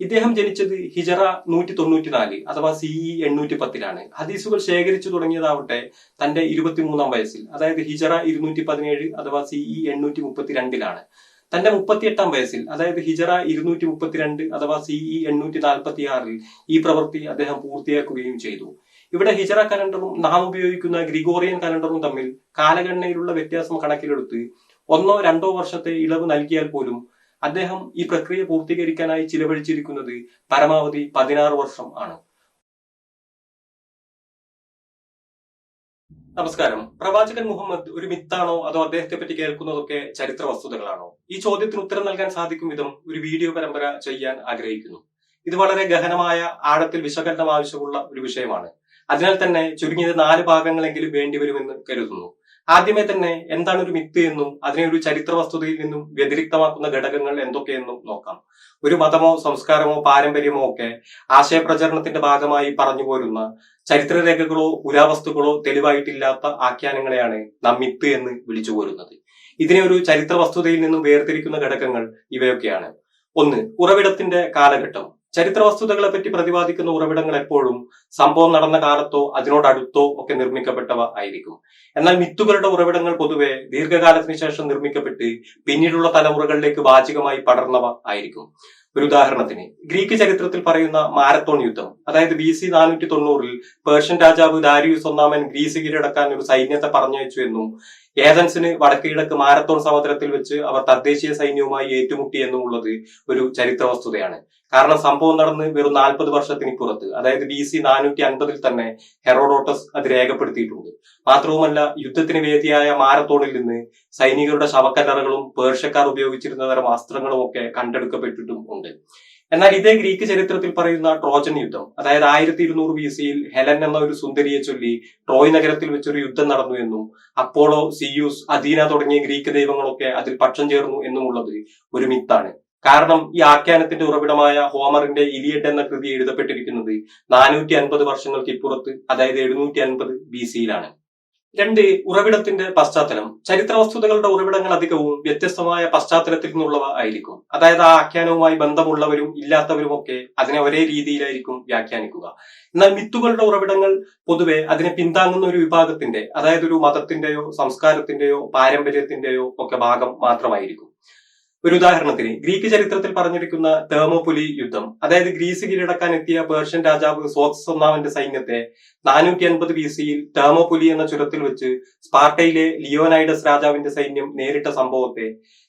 ഇദ്ദേഹം ജനിച്ചത് ഹിജറ നൂറ്റി തൊണ്ണൂറ്റിനാല് അഥവാ സിഇ എണ്ണൂറ്റി പത്തിലാണ് ഹദീസുകൾ ശേഖരിച്ചു തുടങ്ങിയതാവട്ടെ തന്റെ ഇരുപത്തിമൂന്നാം വയസ്സിൽ. അതായത് ഹിജറ ഇരുന്നൂറ്റി പതിനേഴ് അഥവാ സിഇ എണ്ണൂറ്റി മുപ്പത്തിരണ്ടിലാണ് തന്റെ മുപ്പത്തിയെട്ടാം വയസ്സിൽ അതായത് ഹിജറ ഇരുന്നൂറ്റി മുപ്പത്തിരണ്ട് അഥവാ സിഇ എണ്ണൂറ്റി നാൽപ്പത്തി ആറിൽ ഈ പ്രവൃത്തി അദ്ദേഹം പൂർത്തിയാക്കുകയും ചെയ്തു. ഇവിടെ ഹിജറ കലണ്ടറും നാം ഉപയോഗിക്കുന്ന ഗ്രിഗോറിയൻ കലണ്ടറും തമ്മിൽ കാലഗണനയിലുള്ള വ്യത്യാസം കണക്കിലെടുത്ത് ഒന്നോ രണ്ടോ വർഷത്തെ ഇളവ് നൽകിയാൽ പോലും അദ്ദേഹം ഈ പ്രക്രിയ പൂർത്തീകരിക്കാനായി ചിലവഴിച്ചിരിക്കുന്നത് പരമാവധി പതിനാറ് വർഷം ആണ്. നമസ്കാരം. പ്രവാചകൻ മുഹമ്മദ് ഒരു മിത്താണോ അതോ അദ്ദേഹത്തെ പറ്റി കേൾക്കുന്നതൊക്കെ ചരിത്ര വസ്തുതകളാണോ? ഈ ചോദ്യത്തിന് ഉത്തരം നൽകാൻ സാധിക്കും വിധം ഒരു വീഡിയോ പരമ്പര ചെയ്യാൻ ആഗ്രഹിക്കുന്നു. ഇത് വളരെ ഗഹനമായ ആഴത്തിൽ വിശകലനം ആവശ്യമുള്ള ഒരു വിഷയമാണ്. അതിനാൽ തന്നെ ചുരുങ്ങിയത് നാല് ഭാഗങ്ങളെങ്കിലും വേണ്ടിവരുമെന്ന് കരുതുന്നു. ആദ്യമേ തന്നെ എന്താണ് ഒരു മിത്ത് എന്നും അതിനെ ഒരു ചരിത്ര വസ്തുതയിൽ നിന്നും വ്യതിരിക്തമാക്കുന്ന ഘടകങ്ങൾ എന്തൊക്കെയെന്നും നോക്കാം. ഒരു മതമോ സംസ്കാരമോ പാരമ്പര്യമോ ഒക്കെ ആശയപ്രചരണത്തിന്റെ ഭാഗമായി പറഞ്ഞു പോരുന്ന ചരിത്രരേഖകളോ പുരാവസ്തുക്കളോ തെളിവായിട്ടില്ലാത്ത ആഖ്യാനങ്ങളെയാണ് നാം മിത്ത് എന്ന് വിളിച്ചു പോരുന്നത്. ഇതിനെ ഒരു ചരിത്ര വസ്തുതയിൽ നിന്നും വേർതിരിക്കുന്ന ഘടകങ്ങൾ ഇവയൊക്കെയാണ്. ഒന്ന് ഉറവിടത്തിന്റെ കാലഘട്ടം. ചരിത്ര വസ്തുതകളെ പറ്റി പ്രതിപാദിക്കുന്ന ഉറവിടങ്ങൾ എപ്പോഴും സംഭവം നടന്ന കാലത്തോ അതിനോടടുത്തോ ഒക്കെ നിർമ്മിക്കപ്പെട്ടവ ആയിരിക്കും. എന്നാൽ മിത്തുകളുടെ ഉറവിടങ്ങൾ പൊതുവെ ദീർഘകാലത്തിന് ശേഷം നിർമ്മിക്കപ്പെട്ട് പിന്നീടുള്ള തലമുറകളിലേക്ക് വാചികമായി പടർന്നവ ആയിരിക്കും. ഒരു ഉദാഹരണത്തിന് ഗ്രീക്ക് ചരിത്രത്തിൽ പറയുന്ന മാരത്തോൺ യുദ്ധം അതായത് ബി സി നാനൂറ്റി തൊണ്ണൂറിൽ പേർഷ്യൻ രാജാവ് ദാരിയൂസ് ഒന്നാമൻ ഗ്രീസ് കീഴടക്കാൻ ഒരു സൈന്യത്തെ പറഞ്ഞയച്ചു എന്നും ഏതൻസിന് വടക്ക് കിഴക്ക് മാരത്തോൺ സമുദ്രത്തിൽ വെച്ച് അവർ തദ്ദേശീയ സൈന്യവുമായി ഏറ്റുമുട്ടി എന്നുള്ളത് ഒരു ചരിത്ര വസ്തുതയാണ് കാരണം സംഭവം നടന്ന് വെറും നാൽപ്പത് വർഷത്തിന് പുറത്ത് അതായത് ബി സി നാനൂറ്റി അൻപതിൽ തന്നെ ഹെറോഡോട്ടസ് അത് രേഖപ്പെടുത്തിയിട്ടുണ്ട്. മാത്രവുമല്ല യുദ്ധത്തിന് വേദിയായ മാരത്തോണിൽ നിന്ന് സൈനികരുടെ ശവക്കല്ലറകളും പേർഷ്യക്കാർ ഉപയോഗിച്ചിരുന്ന തരം അസ്ത്രങ്ങളും ഒക്കെ കണ്ടെടുക്കപ്പെട്ടിട്ടും ഉണ്ട്. എന്നാൽ ഇതേ ഗ്രീക്ക് ചരിത്രത്തിൽ പറയുന്ന ട്രോജൻ യുദ്ധം അതായത് ആയിരത്തി ഇരുന്നൂറ് ബി സിയിൽ ഹെലൻ എന്ന ഒരു സുന്ദരിയെ ചൊല്ലി ട്രോയ് നഗരത്തിൽ വെച്ചൊരു യുദ്ധം നടന്നു എന്നും അപ്പോളോ സിയൂസ് അദീന തുടങ്ങിയ ഗ്രീക്ക് ദൈവങ്ങളൊക്കെ അതിൽ പക്ഷം ചേർന്നു എന്നുമുള്ളത് ഒരു മിത്താണ്. കാരണം ഈ ആഖ്യാനത്തിന്റെ ഉറവിടമായ ഹോമറിന്റെ ഇലിയഡ് എന്ന കൃതി എഴുതപ്പെട്ടിരിക്കുന്നത് നാനൂറ്റി അൻപത് വർഷങ്ങൾക്ക് ഇപ്പുറത്ത് അതായത് എഴുന്നൂറ്റി അൻപത് ബി സിയിലാണ് രണ്ട് ഉറവിടത്തിന്റെ പശ്ചാത്തലം. ചരിത്ര വസ്തുതകളുടെ ഉറവിടങ്ങൾ അധികവും വ്യത്യസ്തമായ പശ്ചാത്തലത്തിൽ നിന്നുള്ളവ ആയിരിക്കും. അതായത് ആ ആഖ്യാനവുമായി ബന്ധമുള്ളവരും ഇല്ലാത്തവരും ഒക്കെ അതിനെ ഒരേ രീതിയിലായിരിക്കും വ്യാഖ്യാനിക്കുക. എന്നാൽ മിത്തുകളുടെ ഉറവിടങ്ങൾ പൊതുവെ അതിനെ പിന്താങ്ങുന്ന ഒരു വിഭാഗത്തിന്റെ അതായത് ഒരു മതത്തിന്റെയോ സംസ്കാരത്തിന്റെയോ പാരമ്പര്യത്തിന്റെയോ ഒക്കെ ഭാഗം മാത്രമായിരിക്കും. ഒരു ഉദാഹരണത്തിന് ഗ്രീക്ക് ചരിത്രത്തിൽ പറഞ്ഞിരിക്കുന്ന തേമോപുലി യുദ്ധം അതായത് ഗ്രീസ് കീഴടക്കാൻ എത്തിയ പേർഷ്യൻ രാജാവ് സോക്സ് ഒന്നാമന്റെ സൈന്യത്തെ നാനൂറ്റി അൻപത് ബി സിയിൽ തേമോപുലി എന്ന ചുരത്തിൽ വെച്ച് സ്പാർട്ടയിലെ ലിയോനൈഡസ് രാജാവിന്റെ സൈന്യം നേരിട്ട സംഭവത്തെ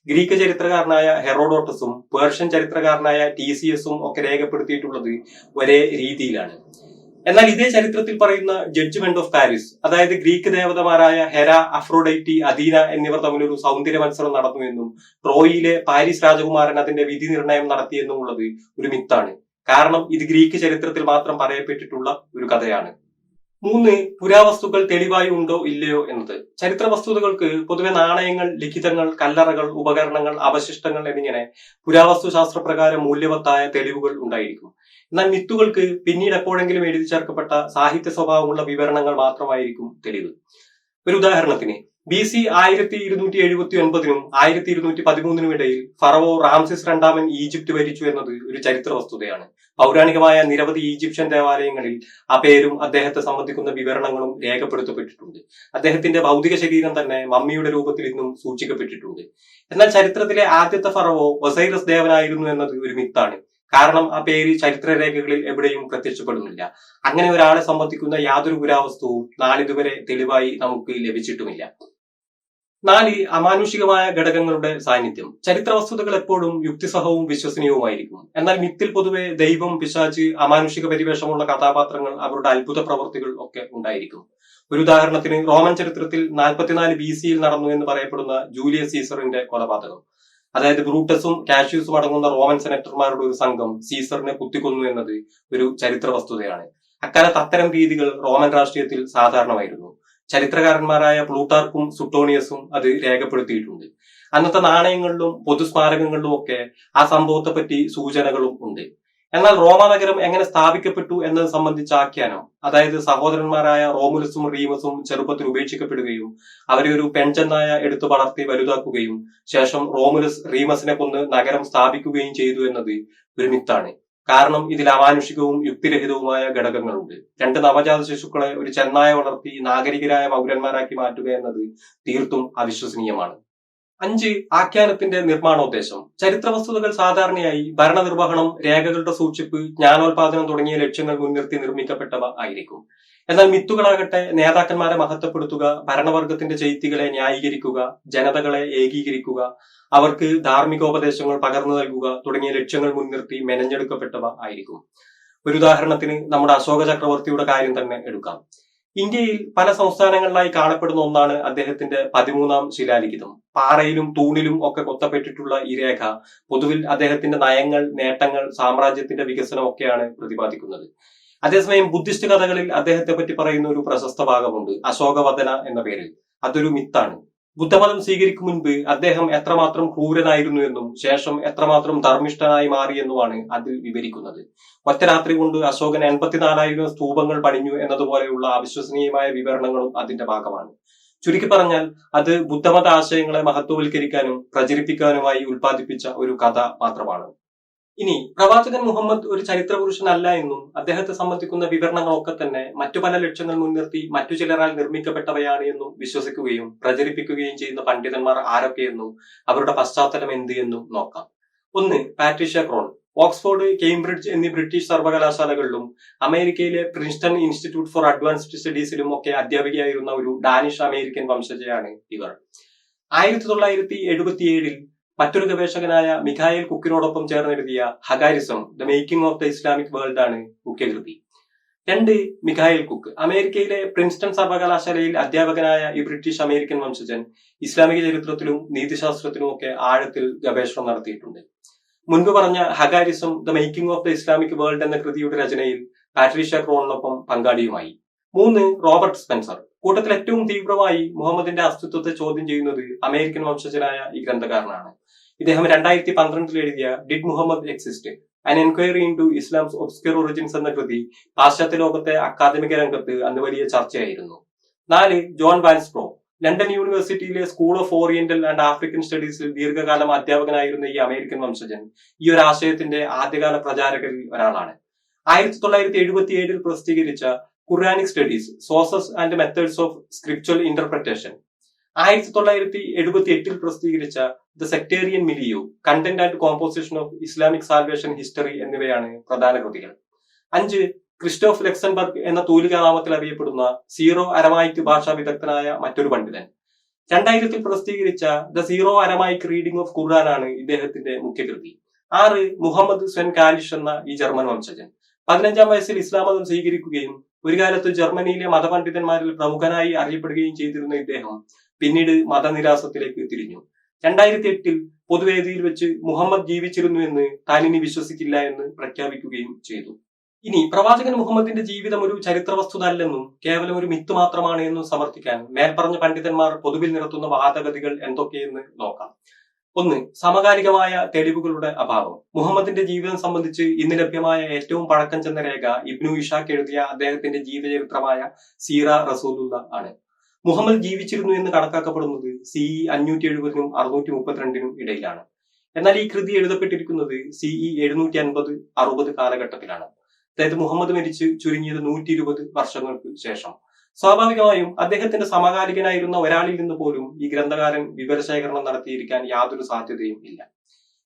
ഗ്രീക്ക് ചരിത്രകാരനായ ഹെറോഡോട്ടസും പേർഷ്യൻ ചരിത്രകാരനായ ടി സി എസും ഒക്കെ രേഖപ്പെടുത്തിയിട്ടുള്ളത് ഒരേ രീതിയിലാണ്. എന്നാൽ ഇതേ ചരിത്രത്തിൽ പറയുന്ന ജഡ്ജ്മെന്റ് ഓഫ് പാരീസ് അതായത് ഗ്രീക്ക് ദേവതമാരായ ഹെര അഫ്രോഡൈറ്റി അദീന എന്നിവർ തമ്മിലൊരു സൗന്ദര്യ മത്സരം നടന്നു എന്നും ട്രോയിലെ പാരീസ് രാജകുമാരൻ അതിന്റെ വിധി നിർണയം നടത്തിയെന്നുമുള്ളത് ഒരു മിത്താണ്. കാരണം ഇത് ഗ്രീക്ക് ചരിത്രത്തിൽ മാത്രം പറയപ്പെട്ടിട്ടുള്ള ഒരു കഥയാണ്. മൂന്ന് പുരാവസ്തുക്കൾ തെളിവായി ഉണ്ടോ ഇല്ലയോ എന്നത്. ചരിത്ര വസ്തുതകൾക്ക് പൊതുവെ നാണയങ്ങൾ ലിഖിതങ്ങൾ കല്ലറകൾ ഉപകരണങ്ങൾ അവശിഷ്ടങ്ങൾ എന്നിങ്ങനെ പുരാവസ്തു ശാസ്ത്രപ്രകാരം മൂല്യവത്തായ തെളിവുകൾ ഉണ്ടായിരിക്കും. എന്നാൽ മിത്തുകൾക്ക് പിന്നീട് എപ്പോഴെങ്കിലും എഴുതി ചേർക്കപ്പെട്ട സാഹിത്യ സ്വഭാവമുള്ള വിവരണങ്ങൾ മാത്രമായിരിക്കും തെളിവ്. ഒരു ഉദാഹരണത്തിന് ബി സി ആയിരത്തി ഇരുന്നൂറ്റി എഴുപത്തി ഒൻപതിനും ആയിരത്തി ഇരുന്നൂറ്റി പതിമൂന്നിനും ഇടയിൽ ഫറവോ റാംസിസ് രണ്ടാമൻ ഈജിപ്ത് ഭരിച്ചു എന്നത് ഒരു ചരിത്ര വസ്തുതയാണ്. പൗരാണികമായ നിരവധി ഈജിപ്ഷ്യൻ ദേവാലയങ്ങളിൽ ആ പേരും അദ്ദേഹത്തെ സംബന്ധിക്കുന്ന വിവരണങ്ങളും രേഖപ്പെടുത്തപ്പെട്ടിട്ടുണ്ട്. അദ്ദേഹത്തിന്റെ ഭൗതിക ശരീരം തന്നെ മമ്മിയുടെ രൂപത്തിൽ ഇന്നും സൂക്ഷിക്കപ്പെട്ടിട്ടുണ്ട് എന്നാൽ ചരിത്രത്തിലെ ആദ്യത്തെ ഫറവോ ഒസൈറസ് ദേവനായിരുന്നു എന്നത് ഒരു മിത്താണ്. കാരണം ആ പേര് ചരിത്രരേഖകളിൽ എവിടെയും പ്രത്യക്ഷപ്പെടുന്നില്ല. അങ്ങനെ ഒരാളെ സംബന്ധിക്കുന്ന യാതൊരു പുരാവസ്തുവും നാളിതുവരെ തെളിവായി നമുക്ക് ലഭിച്ചിട്ടുമില്ല. നാല് അമാനുഷികമായ ഘടകങ്ങളുടെ സാന്നിധ്യം. ചരിത്ര വസ്തുതകൾ എപ്പോഴും യുക്തിസഹവും വിശ്വസനീയവുമായിരിക്കും. എന്നാൽ മിത്തിൽ പൊതുവെ ദൈവം പിശാച്ച് അമാനുഷിക പരിവേഷമുള്ള കഥാപാത്രങ്ങൾ അവരുടെ അത്ഭുത പ്രവർത്തികൾ ഒക്കെ ഉണ്ടായിരിക്കും. ഒരു ഉദാഹരണത്തിന് റോമൻ ചരിത്രത്തിൽ നാൽപ്പത്തിനാല് ബി സിയിൽ നടന്നു എന്ന് പറയപ്പെടുന്ന ജൂലിയസ് സീസറിന്റെ കൊലപാതകം. അതായത് ബ്രൂട്ടസും കാഷ്യൂസും അടങ്ങുന്ന റോമൻ സെനറ്റർമാരുടെ ഒരു സംഘം സീസറിനെ കുത്തിക്കൊന്നു എന്നത് ഒരു ചരിത്ര വസ്തുതയാണ് അക്കാലത്ത് അത്തരം രീതികൾ റോമൻ രാഷ്ട്രീയത്തിൽ സാധാരണമായിരുന്നു. ചരിത്രകാരന്മാരായ പ്ലൂട്ടാർക്കും സുട്ടോണിയസും അത് രേഖപ്പെടുത്തിയിട്ടുണ്ട്. അന്നത്തെ നാണയങ്ങളിലും പൊതുസ്മാരകങ്ങളിലും ഒക്കെ ആ സംഭവത്തെ പറ്റി സൂചനകളും ഉണ്ട്. എന്നാൽ റോമ നഗരം എങ്ങനെ സ്ഥാപിക്കപ്പെട്ടു എന്നത് സംബന്ധിച്ച ആഖ്യാനം അതായത് സഹോദരന്മാരായ റോമുലസും റീമസും ചെറുപ്പത്തിൽ ഉപേക്ഷിക്കപ്പെടുകയും അവരെ ഒരു പെൺചെന്നായ എടുത്തു വളർത്തി വലുതാക്കുകയും ശേഷം റോമുലസ് റീമസിനെ കൊന്ന് നഗരം സ്ഥാപിക്കുകയും ചെയ്തു എന്നത് ഒരു മിത്താണ്. കാരണം ഇതിൽ അമാനുഷികവും യുക്തിരഹിതവുമായ ഘടകങ്ങളുണ്ട്. രണ്ട് നവജാത ശിശുക്കളെ ഒരു ചെന്നായ വളർത്തി നാഗരികരായ പൗരന്മാരാക്കി മാറ്റുക എന്നത് തീർത്തും അവിശ്വസനീയമാണ്. അഞ്ച് ആഖ്യാനത്തിന്റെ നിർമ്മാണോദ്ദേശം. ചരിത്ര വസ്തുതകൾ സാധാരണയായി ഭരണനിർവഹണം രേഖകളുടെ സൂക്ഷിപ്പ് ജ്ഞാനോൽപാദനം തുടങ്ങിയ ലക്ഷ്യങ്ങൾ മുൻനിർത്തി നിർമ്മിക്കപ്പെട്ടവ ആയിരിക്കും. എന്നാൽ മിത്തുകളാകട്ടെ നേതാക്കന്മാരെ മഹത്വപ്പെടുത്തുക ഭരണവർഗത്തിന്റെ ചെയ്തികളെ ന്യായീകരിക്കുക ജനതകളെ ഏകീകരിക്കുക അവർക്ക് ധാർമ്മികോപദേശങ്ങൾ പകർന്നു നൽകുക തുടങ്ങിയ ലക്ഷ്യങ്ങൾ മുൻനിർത്തി മെനഞ്ഞെടുക്കപ്പെട്ടവ ആയിരിക്കും. ഒരു ഉദാഹരണത്തിന് നമ്മുടെ അശോക ചക്രവർത്തിയുടെ കാര്യം തന്നെ എടുക്കാം. ഇന്ത്യയിൽ പല സംസ്ഥാനങ്ങളിലായി കാണപ്പെടുന്ന ഒന്നാണ് അദ്ദേഹത്തിന്റെ പതിമൂന്നാം ശിലാലിഖിതം. പാറയിലും തൂണിലും ഒക്കെ കൊത്തപ്പെട്ടിട്ടുള്ള ഈ രേഖ പൊതുവിൽ അദ്ദേഹത്തിന്റെ നയങ്ങൾ നേട്ടങ്ങൾ സാമ്രാജ്യത്തിന്റെ വികസനം ഒക്കെയാണ് പ്രതിപാദിക്കുന്നത്. അതേസമയം ബുദ്ധിസ്റ്റ് കഥകളിൽ അദ്ദേഹത്തെ പറ്റി പറയുന്ന ഒരു പ്രശസ്ത ഭാഗമുണ്ട് അശോകവദന എന്ന പേരിൽ. അതൊരു മിത്താണ്. ബുദ്ധമതം സ്വീകരിക്കും മുൻപ് അദ്ദേഹം എത്രമാത്രം ക്രൂരനായിരുന്നു എന്നും ശേഷം എത്രമാത്രം ധർമ്മിഷ്ഠനായി മാറിയെന്നുമാണ് അതിൽ വിവരിക്കുന്നത്. ഒറ്റ രാത്രി കൊണ്ട് അശോകൻ എൺപത്തിനാലായിരം സ്തൂപങ്ങൾ പണിഞ്ഞു എന്നതുപോലെയുള്ള അവിശ്വസനീയമായ വിവരണങ്ങളും അതിന്റെ ഭാഗമാണ്. ചുരുക്കി പറഞ്ഞാൽ അത് ബുദ്ധമത ആശയങ്ങളെ മഹത്വവൽക്കരിക്കാനും പ്രചരിപ്പിക്കാനുമായി ഉൽപ്പാദിപ്പിച്ച ഒരു കഥ മാത്രമാണ് ഇനി പ്രവാചകൻ മുഹമ്മദ് ഒരു ചരിത്ര പുരുഷനല്ല എന്നും അദ്ദേഹത്തെ സംബന്ധിക്കുന്ന വിവരണങ്ങളൊക്കെ തന്നെ മറ്റു പല ലക്ഷ്യങ്ങൾ മുൻനിർത്തി മറ്റു ചിലരാൽ നിർമ്മിക്കപ്പെട്ടവയാണ് എന്നും വിശ്വസിക്കുകയും പ്രചരിപ്പിക്കുകയും ചെയ്യുന്ന പണ്ഡിതന്മാർ ആരൊക്കെയെന്നും അവരുടെ പശ്ചാത്തലം എന്ത് എന്നും നോക്കാം. ഒന്ന് പാട്രീഷ്യ ക്രോൺ. ഓക്സ്ഫോർഡ് കേംബ്രിഡ്ജ് എന്നീ ബ്രിട്ടീഷ് സർവകലാശാലകളിലും അമേരിക്കയിലെ പ്രിൻസ്റ്റൺ ഇൻസ്റ്റിറ്റ്യൂട്ട് ഫോർ അഡ്വാൻസ്ഡ് സ്റ്റഡീസിലും ഒക്കെ അധ്യാപികയായിരുന്ന ഒരു ഡാനിഷ് അമേരിക്കൻ വംശജയാണ് ഇവർ. ആയിരത്തി തൊള്ളായിരത്തി എഴുപത്തിയേഴിൽ മറ്റൊരു ഗവേഷകനായ മിഖായേൽ കുക്കിനോടൊപ്പം ചേർന്നെഴുതിയ Hagarism the making of the Islamic world ആണ് മുഖ്യകൃതി. രണ്ട് മിഖായേൽ കുക്ക്. അമേരിക്കയിലെ പ്രിൻസ്റ്റൺ സർവകലാശാലയിൽ അധ്യാപകനായ ഈ ബ്രിട്ടീഷ് അമേരിക്കൻ വംശജൻ ഇസ്ലാമിക ചരിത്രത്തിലും നീതിശാസ്ത്രത്തിലും ഒക്കെ ആഴത്തിൽ ഗവേഷണം നടത്തിയിട്ടുണ്ട്. മുൻപ് പറഞ്ഞ Hagarism the making of the Islamic world എന്ന കൃതിയുടെ രചനയിൽ പാട്രീഷ്യ ക്രോണിനൊപ്പം പങ്കാളിയുമായി. മൂന്ന് റോബർട്ട് സ്പെൻസർ. കൂട്ടത്തിൽ ഏറ്റവും തീവ്രമായി മുഹമ്മദിന്റെ അസ്തിത്വത്തെ ചോദ്യം ചെയ്യുന്നത് അമേരിക്കൻ വംശജനായ ഈ ഗ്രന്ഥകാരനാണ്. ഇദ്ദേഹം രണ്ടായിരത്തി പന്ത്രണ്ടിൽ എഴുതിയ did Muhammad exist an inquiry into Islam's obscure origins എന്ന കൃതി പാശ്ചാത്യ ലോകത്തെ അക്കാദമിക രംഗത്ത് അന്ന് വലിയ ചർച്ചയായിരുന്നു. നാല് ജോൺ വാൻസ്പ്രോ ലണ്ടൻ യൂണിവേഴ്സിറ്റിയിലെ school of Oriental and African സ്റ്റഡീസിൽ ദീർഘകാലം അധ്യാപകനായിരുന്ന ഈ അമേരിക്കൻ വംശജൻ ഈ ഒരു ആശയത്തിന്റെ ആദ്യകാല പ്രചാരകരിൽ ഒരാളാണ്. ആയിരത്തി തൊള്ളായിരത്തി എഴുപത്തി ഏഴിൽ പ്രസിദ്ധീകരിച്ച Quranic studies sources and methods of scriptural interpretation ആയിരത്തി തൊള്ളായിരത്തി എഴുപത്തി എട്ടിൽ പ്രസിദ്ധീകരിച്ച the sectarian milieu content and composition of Islamic salvation history എന്നിവയാണ് പ്രധാന കൃതികൾ. അഞ്ച് ക്രിസ്റ്റോഫ് ലെക്സൺബർഗ് എന്ന തൂലികാനാമത്തിൽ അറിയപ്പെടുന്ന സീറോ അരമായിക്ക് ഭാഷാ വിദഗ്ധനായ മറ്റൊരു പണ്ഡിതൻ. രണ്ടായിരത്തിൽ പ്രസിദ്ധീകരിച്ച the Syro Aramaic reading of Quran ആണ് ഇദ്ദേഹത്തിന്റെ മുഖ്യകൃതി. ആറ് മുഹമ്മദ് സ്വൻ കാലിഷ് എന്ന ഈ ജർമ്മൻ വംശജൻ. പതിനഞ്ചാം വയസ്സിൽ ഇസ്ലാം മതം സ്വീകരിക്കുകയും ഒരു കാലത്ത് ജർമ്മനിയിലെ മതപണ്ഡിതന്മാരിൽ പ്രമുഖനായി അറിയപ്പെടുകയും ചെയ്തിരുന്ന ഇദ്ദേഹം പിന്നീട് മതനിരാസത്തിലേക്ക് തിരിഞ്ഞു. രണ്ടായിരത്തി എട്ടിൽ പൊതുവേദിയിൽ വെച്ച് മുഹമ്മദ് ജീവിച്ചിരുന്നു എന്ന് താനിനി വിശ്വസിക്കില്ല എന്ന് പ്രഖ്യാപിക്കുകയും ചെയ്തു. ഇനി പ്രവാചകൻ മുഹമ്മദിന്റെ ജീവിതം ഒരു ചരിത്ര വസ്തുത അല്ലെന്നും കേവലം ഒരു മിത്ത് മാത്രമാണ് എന്നും സമർത്ഥിക്കാൻ മേൽപ്പറഞ്ഞ പണ്ഡിതന്മാർ പൊതുവിൽ നിരത്തുന്ന വാദഗതികൾ എന്തൊക്കെയെന്ന് നോക്കാം. ഒന്ന് സമകാലികമായ തെളിവുകളുടെ അഭാവം. മുഹമ്മദിന്റെ ജീവിതം സംബന്ധിച്ച് ഇന്ന് ലഭ്യമായ ഏറ്റവും പഴക്കം ചെന്ന രേഖ ഇബ്നു ഇഷാഖ് എഴുതിയ അദ്ദേഹത്തിന്റെ ജീവചരിത്രമായ സീറ റസൂലുള്ള ആണ്. മുഹമ്മദ് ജീവിച്ചിരുന്നു എന്ന് കണക്കാക്കപ്പെടുന്നത് സി ഇ അഞ്ഞൂറ്റി എഴുപതിനും അറുന്നൂറ്റി മുപ്പത്തിരണ്ടിനും ഇടയിലാണ്. എന്നാൽ ഈ കൃതി എഴുതപ്പെട്ടിരിക്കുന്നത് സി ഇ എഴുന്നൂറ്റി അൻപത് അറുപത് കാലഘട്ടത്തിലാണ്. അതായത് മുഹമ്മദ് മരിച്ച് ചുരുങ്ങിയത് നൂറ്റി ഇരുപത് വർഷങ്ങൾക്ക് ശേഷം. സ്വാഭാവികമായും അദ്ദേഹത്തിന്റെ സമകാലികനായിരുന്ന ഒരാളിൽ നിന്ന് പോലും ഈ ഗ്രന്ഥകാരൻ വിവരശേഖരണം നടത്തിയിരിക്കാൻ യാതൊരു സാധ്യതയും ഇല്ല.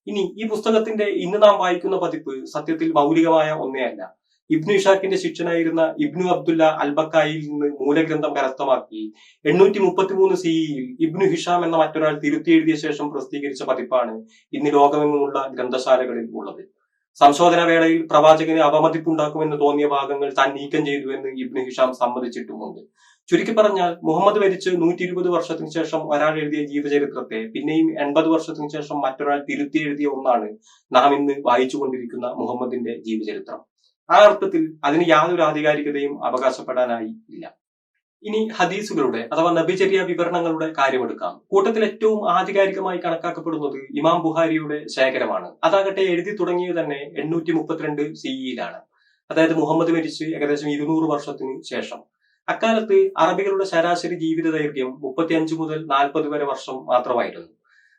ഇനി ഈ പുസ്തകത്തിന്റെ ഇന്ന് നാം വായിക്കുന്ന പതിപ്പ് സത്യത്തിൽ മൗലികമായ ഒന്നേ അല്ല. ഇബ്നു ഇഷാക്കിന്റെ ശിക്ഷനായിരുന്ന ഇബ്നു അബ്ദുല്ല അൽബക്കായിൽ നിന്ന് മൂലഗ്രന്ഥം കരസ്ഥമാക്കി. എണ്ണൂറ്റി മുപ്പത്തിമൂന്ന് സിഇയിൽ ഇബ്നു ഹിഷാം എന്ന മറ്റൊരാൾ തിരുത്തി എഴുതിയ ശേഷം പ്രസിദ്ധീകരിച്ച പതിപ്പാണ് ഇന്ന് ലോകമെങ്ങുമുള്ള ഗ്രന്ഥശാലകളിൽ ഉള്ളത്. സംശോധന വേളയിൽ പ്രവാചകന് അവമതിപ്പുണ്ടാക്കുമെന്ന് തോന്നിയ ഭാഗങ്ങൾ താൻ നീക്കം ചെയ്തു എന്ന് ഇബ്നു ഹിഷാം സമ്മതിച്ചിട്ടുമുണ്ട്. ചുരുക്കി പറഞ്ഞാൽ മുഹമ്മദ് മരിച്ച് നൂറ്റി ഇരുപത് വർഷത്തിന് ശേഷം ഒരാൾ എഴുതിയ ജീവചരിത്രത്തെ പിന്നെയും എൺപത് വർഷത്തിന് ശേഷം മറ്റൊരാൾ തിരുത്തി എഴുതിയ ഒന്നാണ് നാം ഇന്ന് വായിച്ചുകൊണ്ടിരിക്കുന്ന മുഹമ്മദിന്റെ ജീവചരിത്രം. ആ അർത്ഥത്തിൽ അതിന് യാതൊരു ആധികാരികതയും അവകാശപ്പെടാനായി ഇല്ല. ഇനി ഹദീസുകളുടെ അഥവാ നബിചര്യ വിവരണങ്ങളുടെ കാര്യമെടുക്കാം. കൂട്ടത്തിൽ ഏറ്റവും ആധികാരികമായി കണക്കാക്കപ്പെടുന്നത് ഇമാം ബുഹാരിയുടെ ശേഖരമാണ്. അതാകട്ടെ എഴുതി തുടങ്ങിയത് തന്നെ എണ്ണൂറ്റി മുപ്പത്തിരണ്ട് സിഇയിലാണ് അതായത് മുഹമ്മദ് മരിച്ച് ഏകദേശം ഇരുന്നൂറ് വർഷത്തിന് ശേഷം. അക്കാലത്ത് അറബികളുടെ ശരാശരി ജീവിത ദൈർഘ്യം മുപ്പത്തിയഞ്ച് മുതൽ നാൽപ്പത് വരെ വർഷം മാത്രമായിരുന്നു.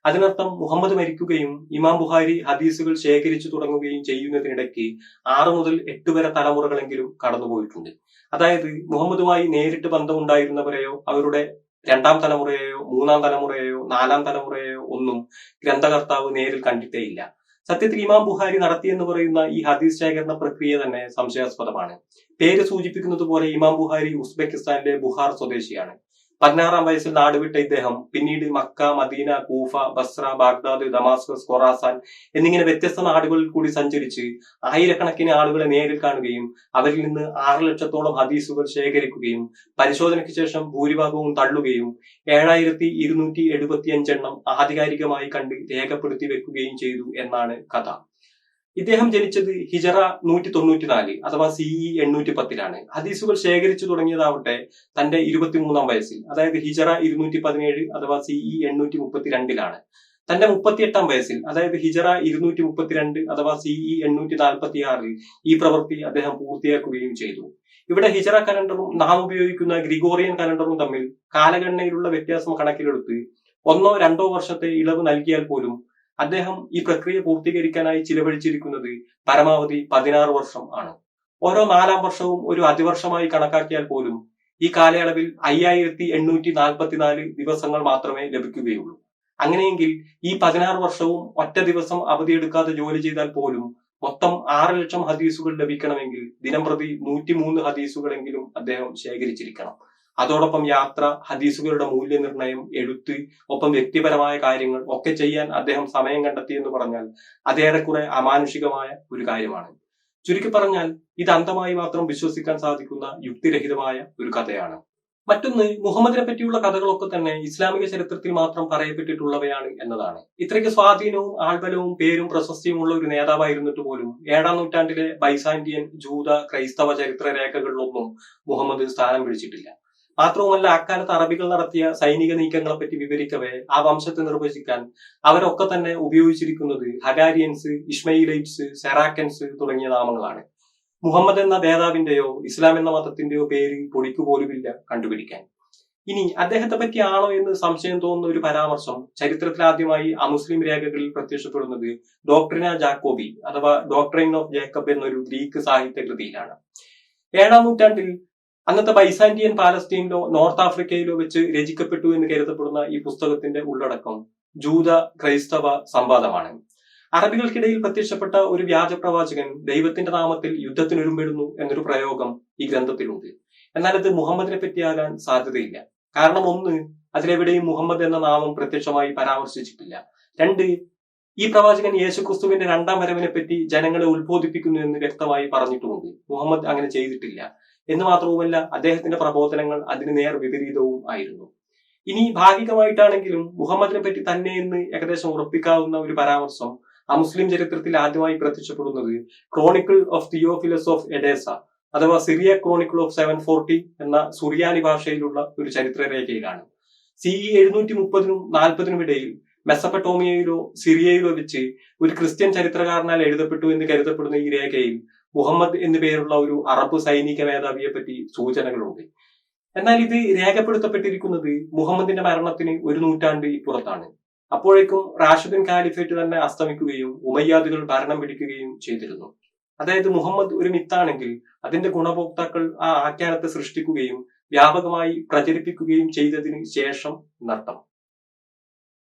അതിനർത്ഥം മുഹമ്മദ് മരിക്കുകയും ഇമാം ബുഹാരി ഹദീസുകൾ ശേഖരിച്ചു തുടങ്ങുകയും ചെയ്യുന്നതിനിടയ്ക്ക് ആറു മുതൽ എട്ട് വരെ തലമുറകളെങ്കിലും കടന്നുപോയിട്ടുണ്ട്. അതായത് മുഹമ്മദുമായി നേരിട്ട് ബന്ധമുണ്ടായിരുന്നവരെയോ അവരുടെ രണ്ടാം തലമുറയെയോ മൂന്നാം തലമുറയെയോ നാലാം തലമുറയെയോ ഒന്നും ഗ്രന്ഥകർത്താവ് നേരിൽ കണ്ടിട്ടേയില്ല. സത്യത്തിൽ ഇമാം ബുഹാരി നടത്തിയെന്ന് പറയുന്ന ഈ ഹദീസ് ശേഖരണ പ്രക്രിയ തന്നെ സംശയാസ്പദമാണ്. പേര് സൂചിപ്പിക്കുന്നത് പോലെ ഇമാം ബുഹാരി ഉസ്ബെക്കിസ്ഥാനിലെ ബുഹാർ സ്വദേശിയാണ്. പതിനാറാം വയസ്സിൽ നാടുവിട്ട ഇദ്ദേഹം പിന്നീട് Mecca Medina Kufa Basra Baghdad Damascus Khorasan എന്നിങ്ങനെ വ്യത്യസ്ത നാടുകളിൽ കൂടി സഞ്ചരിച്ച് ആയിരക്കണക്കിന് ആളുകളെ നേരിൽ കാണുകയും അവരിൽ നിന്ന് ആറ് ലക്ഷത്തോളം ഹദീസുകൾ ശേഖരിക്കുകയും പരിശോധനയ്ക്ക് ശേഷം ഭൂരിഭാഗവും തള്ളുകയും ഏഴായിരത്തി ഇരുന്നൂറ്റി എഴുപത്തി അഞ്ചെണ്ണം ആധികാരികമായി കണ്ട് രേഖപ്പെടുത്തി വെക്കുകയും ചെയ്തു എന്നാണ് കഥ. ഇദ്ദേഹം ജനിച്ചത് ഹിജറ നൂറ്റി തൊണ്ണൂറ്റിനാല് അഥവാ സിഇ എണ്ണൂറ്റി പത്തിലാണ് ഹദീസുകൾ ശേഖരിച്ചു തുടങ്ങിയതാവട്ടെ തന്റെ ഇരുപത്തിമൂന്നാം വയസ്സിൽ. അതായത് ഹിജറ ഇരുന്നൂറ്റി പതിനേഴ് അഥവാ സിഇ എണ്ണൂറ്റി മുപ്പത്തിരണ്ടിലാണ് തന്റെ മുപ്പത്തിയെട്ടാം വയസ്സിൽ അതായത് ഹിജറ ഇരുന്നൂറ്റി മുപ്പത്തിരണ്ട് അഥവാ സിഇ എണ്ണൂറ്റി നാൽപ്പത്തി ആറിൽ ഈ പ്രവൃത്തി അദ്ദേഹം പൂർത്തിയാക്കുകയും ചെയ്തു. ഇവിടെ ഹിജറ കലണ്ടറും നാം ഉപയോഗിക്കുന്ന ഗ്രിഗോറിയൻ കലണ്ടറും തമ്മിൽ കാലഗണനയിലുള്ള വ്യത്യാസം കണക്കിലെടുത്ത് ഒന്നോ രണ്ടോ വർഷത്തെ ഇളവ് നൽകിയാൽ പോലും അദ്ദേഹം ഈ പ്രക്രിയ പൂർത്തീകരിക്കാനായി ചിലവഴിച്ചിരിക്കുന്നത് പരമാവധി പതിനാറ് വർഷം ആണ്. ഓരോ നാലാം വർഷവും ഒരു അതിവർഷമായി കണക്കാക്കിയാൽ പോലും ഈ കാലയളവിൽ അയ്യായിരത്തി എണ്ണൂറ്റി നാൽപ്പത്തിനാല് ദിവസങ്ങൾ മാത്രമേ ലഭിക്കുകയുള്ളൂ. അങ്ങനെയെങ്കിൽ ഈ പതിനാറ് വർഷവും ഒറ്റ ദിവസം അവധിയെടുക്കാതെ ജോലി ചെയ്താൽ പോലും മൊത്തം ആറ് ലക്ഷം ഹദീസുകൾ ലഭിക്കണമെങ്കിൽ ദിനംപ്രതി നൂറ്റിമൂന്ന് ഹദീസുകളെങ്കിലും അദ്ദേഹം ശേഖരിച്ചിരിക്കണം. അതോടൊപ്പം യാത്ര ഹദീസുകളുടെ മൂല്യനിർണയം എഴുത്ത് ഒപ്പം വ്യക്തിപരമായ കാര്യങ്ങൾ ഒക്കെ ചെയ്യാൻ അദ്ദേഹം സമയം കണ്ടെത്തി എന്ന് പറഞ്ഞാൽ അതേറെക്കുറെ അമാനുഷികമായ ഒരു കാര്യമാണ്. ചുരുക്കി പറഞ്ഞാൽ ഇത് അന്ധമായി മാത്രം വിശ്വസിക്കാൻ സാധിക്കുന്ന യുക്തിരഹിതമായ ഒരു കഥയാണ്. മറ്റൊന്ന് മുഹമ്മദിനെ പറ്റിയുള്ള കഥകളൊക്കെ തന്നെ ഇസ്ലാമിക ചരിത്രത്തിൽ മാത്രം പറയപ്പെട്ടിട്ടുള്ളവയാണ് എന്നതാണ്. ഇത്രയ്ക്ക് സ്വാധീനവും ആൾബലവും പേരും പ്രശസ്തിയും ഉള്ള ഒരു നേതാവായിരുന്നിട്ട് പോലും ഏഴാം നൂറ്റാണ്ടിലെ ബൈസാന്റിയൻ ജൂത ക്രൈസ്തവ ചരിത്ര രേഖകളിലൊന്നും മുഹമ്മദ് സ്ഥാനം പിടിച്ചിട്ടില്ല. മാത്രവുമല്ല അക്കാലത്ത് അറബികൾ നടത്തിയ സൈനിക നീക്കങ്ങളെ പറ്റി വിവരിക്കവേ ആ വംശത്തെ നിർവചിക്കാൻ അവരൊക്കെ തന്നെ ഉപയോഗിച്ചിരിക്കുന്നത് ഹഗാരിയൻസ് ഇസ്മയിലൈറ്റ്സ് സെറാക്കൻസ് തുടങ്ങിയ നാമങ്ങളാണ്. മുഹമ്മദ് എന്ന നേതാവിന്റെയോ ഇസ്ലാം എന്ന മതത്തിന്റെയോ പേര് പൊടിക്കു പോലുമില്ല കണ്ടുപിടിക്കാൻ. ഇനി അദ്ദേഹത്തെ പറ്റിയാണോ എന്ന് സംശയം തോന്നുന്ന ഒരു പരാമർശം ചരിത്രത്തിൽ ആദ്യമായി അമുസ്ലിം രേഖകളിൽ പ്രത്യക്ഷപ്പെടുന്നത് ഡോക്ടറിന ജാക്കോബി അഥവാ ഡോക്ടറിൻ ഓഫ് ജേക്കബ് എന്നൊരു ഗ്രീക്ക് സാഹിത്യ കൃതിയിലാണ്. ഏഴാം നൂറ്റാണ്ടിൽ അന്നത്തെ ബൈസാന്റിയൻ പാലസ്തീനിലോ നോർത്ത് ആഫ്രിക്കയിലോ വെച്ച് രചിക്കപ്പെട്ടു എന്ന് കരുതപ്പെടുന്ന ഈ പുസ്തകത്തിന്റെ ഉള്ളടക്കം ജൂത ക്രൈസ്തവ സംവാദമാണ്. അറബികൾക്കിടയിൽ പ്രത്യക്ഷപ്പെട്ട ഒരു വ്യാജ പ്രവാചകൻ ദൈവത്തിന്റെ നാമത്തിൽ യുദ്ധത്തിനൊരുമ്പെടുന്നു എന്നൊരു പ്രയോഗം ഈ ഗ്രന്ഥത്തിലുണ്ട്. എന്നാൽ അത് മുഹമ്മദിനെ പറ്റിയാകാൻ സാധ്യതയില്ല. കാരണം ഒന്ന് അതിലെവിടെയും മുഹമ്മദ് എന്ന നാമം പ്രത്യക്ഷമായി പരാമർശിച്ചിട്ടില്ല. രണ്ട് ഈ പ്രവാചകൻ യേശുക്രിസ്തുവിന്റെ രണ്ടാം വരവിനെ പറ്റി ജനങ്ങളെ ഉത്ബോധിപ്പിക്കുന്നു എന്ന് വ്യക്തമായി പറഞ്ഞിട്ടുമുണ്ട്. മുഹമ്മദ് അങ്ങനെ ചെയ്തിട്ടില്ല. എന്ന് മാത്രവുമല്ല അദ്ദേഹത്തിന്റെ പ്രബോധനങ്ങൾ അതിന് നേർ വിപരീതവും ആയിരുന്നു. ഇനി ഭാഗികമായിട്ടാണെങ്കിലും മുഹമ്മദിനെ പറ്റി തന്നെ എന്ന് ഏകദേശം ഉറപ്പിക്കാവുന്ന ഒരു പരാമർശം ആ മുസ്ലിം ചരിത്രത്തിൽ ആദ്യമായി പ്രത്യക്ഷപ്പെടുന്നത് chronicle of Theophilus of Edessa അഥവാ Syria chronicle of seven forty എന്ന സുറിയാനി ഭാഷയിലുള്ള ഒരു ചരിത്രരേഖയിലാണ്. ഇ എഴുന്നൂറ്റി മുപ്പതിനും നാൽപ്പതിനും ഇടയിൽ മെസ്സപ്പട്ടോമിയയിലോ സിറിയയിലോ വെച്ച് ഒരു ക്രിസ്ത്യൻ ചരിത്രകാരനാൽ എഴുതപ്പെട്ടു എന്ന് കരുതപ്പെടുന്ന ഈ രേഖയിൽ മുഹമ്മദ് എന്നു പേരുള്ള ഒരു അറബ് സൈനിക മേധാവിയെ പറ്റി സൂചനകളുണ്ട്. എന്നാൽ ഇത് രേഖപ്പെടുത്തപ്പെട്ടിരിക്കുന്നത് മുഹമ്മദിന്റെ മരണത്തിന് ഒരു നൂറ്റാണ്ട് ഇപ്പുറത്താണ് അപ്പോഴേക്കും റാഷിദിൻ ഖാലിഫേറ്റ് തന്നെ അസ്തമിക്കുകയും ഉമയ്യാദുകൾ ഭരണം പിടിക്കുകയും ചെയ്തിരുന്നു. അതായത് മുഹമ്മദ് ഒരു മിത്താണെങ്കിൽ അതിന്റെ ഗുണഭോക്താക്കൾ ആ ആഖ്യാനത്തെ സൃഷ്ടിക്കുകയും വ്യാപകമായി പ്രചരിപ്പിക്കുകയും ചെയ്തതിന് ശേഷം എന്നർത്ഥം